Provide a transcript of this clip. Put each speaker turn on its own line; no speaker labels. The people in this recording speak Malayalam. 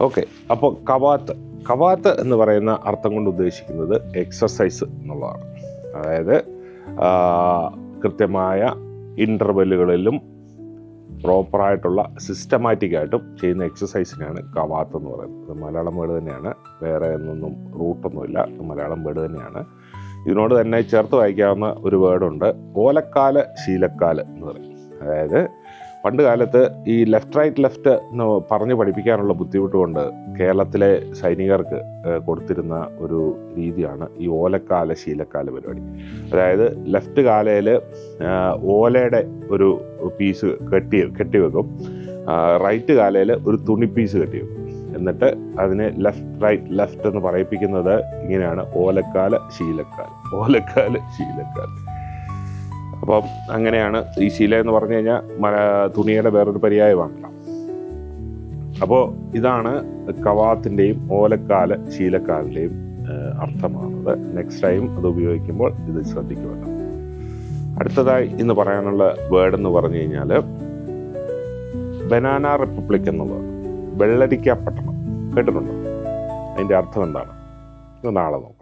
ഓക്കെ അപ്പോൾ കവാത്ത് കവാത്ത് എന്ന് പറയുന്ന അർത്ഥം കൊണ്ട് ഉദ്ദേശിക്കുന്നത് എക്സസൈസ് എന്നുള്ളതാണ്. അതായത് കൃത്യമായ ഇന്റർവെല്ലുകളിലും പ്രോപ്പറായിട്ടുള്ള സിസ്റ്റമാറ്റിക് ആയിട്ടും ചെയ്യുന്ന എക്സസൈസിനാണ് കവാത്ത് എന്ന് പറയുന്നത്. മലയാളം വേർഡ് തന്നെയാണ്. വേറെ ഒന്നും റൂട്ടൊന്നുമില്ല മലയാളം വേർഡ് തന്നെയാണ്. ഇതിനോട് തന്നെ ചേർത്ത് വായിക്കാവുന്ന ഒരു വേർഡുണ്ട് ഓലക്കാൽ ശീലക്കാൽ എന്ന് പറയും. അതായത് പണ്ട് കാലത്ത് ഈ ലെഫ്റ്റ് റൈറ്റ് ലെഫ്റ്റ് എന്ന് പറഞ്ഞ് പഠിപ്പിക്കാനുള്ള ബുദ്ധിമുട്ട് കൊണ്ട് കേരളത്തിലെ സൈനികർക്ക് കൊടുത്തിരുന്ന ഒരു രീതിയാണ് ഈ ഓലക്കാല ശീലക്കാല പരിപാടി. അതായത് ലെഫ്റ്റ് കാലയിൽ ഓലയുടെ ഒരു പീസ് കെട്ടി കെട്ടിവെക്കും റൈറ്റ് കാലയിൽ ഒരു തുണി പീസ് കെട്ടിവെക്കും എന്നിട്ട് അതിനെ ലെഫ്റ്റ് റൈറ്റ് ലെഫ്റ്റ് എന്ന് പറയിപ്പിക്കുന്നത് ഇങ്ങനെയാണ്. ഓലക്കാല ശീലക്കാൽ ഓലക്കാല ശീലക്കാൽ അപ്പം അങ്ങനെയാണ് ഈ ശീല എന്ന് പറഞ്ഞു കഴിഞ്ഞാൽ മല തുണിയുടെ വേറൊരു പര്യായമാണല്ലോ. അപ്പോൾ ഇതാണ് കവാത്തിന്റെയും ഓലക്കാല ശീലക്കാലിന്റെയും അർത്ഥമാണത്. നെക്സ്റ്റ് ടൈം അത് ഉപയോഗിക്കുമ്പോൾ ഇത് ശ്രദ്ധിക്കുമല്ലോ. അടുത്തതായി ഇന്ന് പറയാനുള്ള വേർഡ് എന്ന് പറഞ്ഞു കഴിഞ്ഞാൽ ബനാന റിപ്പബ്ലിക് എന്നുള്ളത് വെള്ളരിക്ക പട്ടണം. കേട്ടിട്ടുണ്ടോ? അതിന്റെ അർത്ഥം എന്താണ്? നാളെ നോക്കാം.